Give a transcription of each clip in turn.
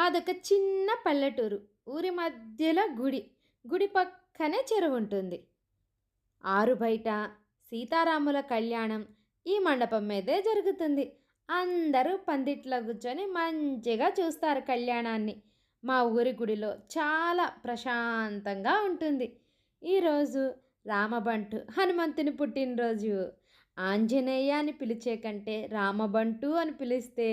మాదొక చిన్న పల్లెటూరు. ఊరి మధ్యలో గుడి. గుడి పక్కనే చెరువు ఉంటుంది. ఆరు బయట సీతారాముల కళ్యాణం ఈ మండపం మీదే జరుగుతుంది. అందరూ పందిట్లో కూర్చొని మంచిగా చూస్తారు కళ్యాణాన్ని. మా ఊరి గుడిలో చాలా ప్రశాంతంగా ఉంటుంది. ఈరోజు రామబంటు హనుమంతుని పుట్టినరోజు. ఆంజనేయ అని పిలిచే కంటే రామబంటు అని పిలిస్తే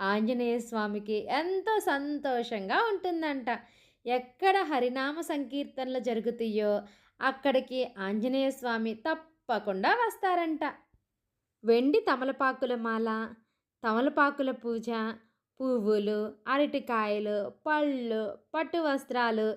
ఆంజనేయ స్వామికి ఎంతో సంతోషంగా ఉంటుందంట. ఎక్కడ హరినామ సంకీర్తనలు జరుగుతాయో అక్కడికి ఆంజనేయ స్వామి తప్పకుండా వస్తారంట. వెండి తమలపాకుల మాల తమలపాకుల పూజ పువ్వులు అరటికాయలు పళ్ళు పట్టు వస్త్రాలు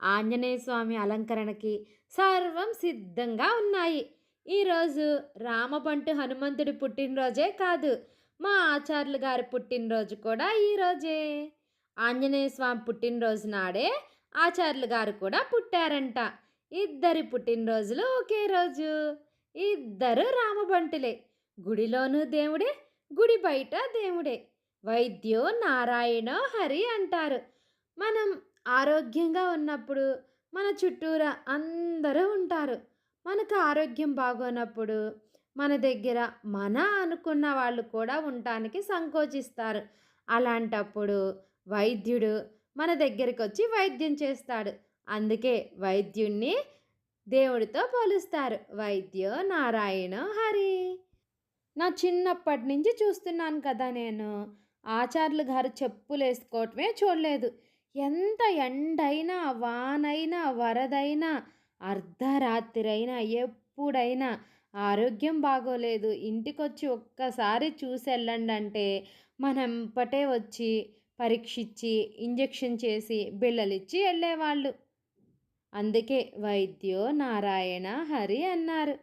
ఆంజనేయ స్వామి అలంకరణకి సర్వం సిద్ధంగా ఉన్నాయి. ఈరోజు రామబంటు హనుమంతుడి పుట్టినరోజే కాదు మా ఆచార్యులు గారి పుట్టినరోజు కూడా ఈరోజే ఆంజనేయ స్వామి పుట్టినరోజు నాడే ఆచార్యులు గారు కూడా పుట్టారంట. ఇద్దరి పుట్టినరోజులు ఒకే రోజు. ఇద్దరు రామబంటులే గుడిలోనూ దేవుడే గుడి బయట దేవుడే. వైద్యో నారాయణ హరి అంటారు. మనం ఆరోగ్యంగా ఉన్నప్పుడు మన చుట్టూరా అందరూ ఉంటారు. మనకు ఆరోగ్యం బాగోనప్పుడు మన దగ్గర మన అనుకున్న వాళ్ళు కూడా ఉండటానికి సంకోచిస్తారు. అలాంటప్పుడు వైద్యుడు మన దగ్గరికి వచ్చి వైద్యం చేస్తాడు. అందుకే వైద్యుణ్ణి దేవుడితో పోలుస్తారు. వైద్యో నారాయణ హరి. నా చిన్నప్పటి నుంచి చూస్తున్నాను కదా నేను. ఆచార్యులు గారు చెప్పులు వేసుకోవటమే చూడలేదు. ఎంత ఎండైనా వానైనా వరదైనా అర్ధరాత్రైనా ఎప్పుడైనా ఆరోగ్యం బాగోలేదు. ఇంటికొచ్చి ఒక్కసారి చూసి వెళ్ళండి అంటే మనం పటే వచ్చి పరీక్షించి ఇంజెక్షన్ చేసి బిళ్ళలిచ్చి వెళ్ళేవాళ్ళు అందుకే వైద్యో నారాయణ హరి అన్నారు.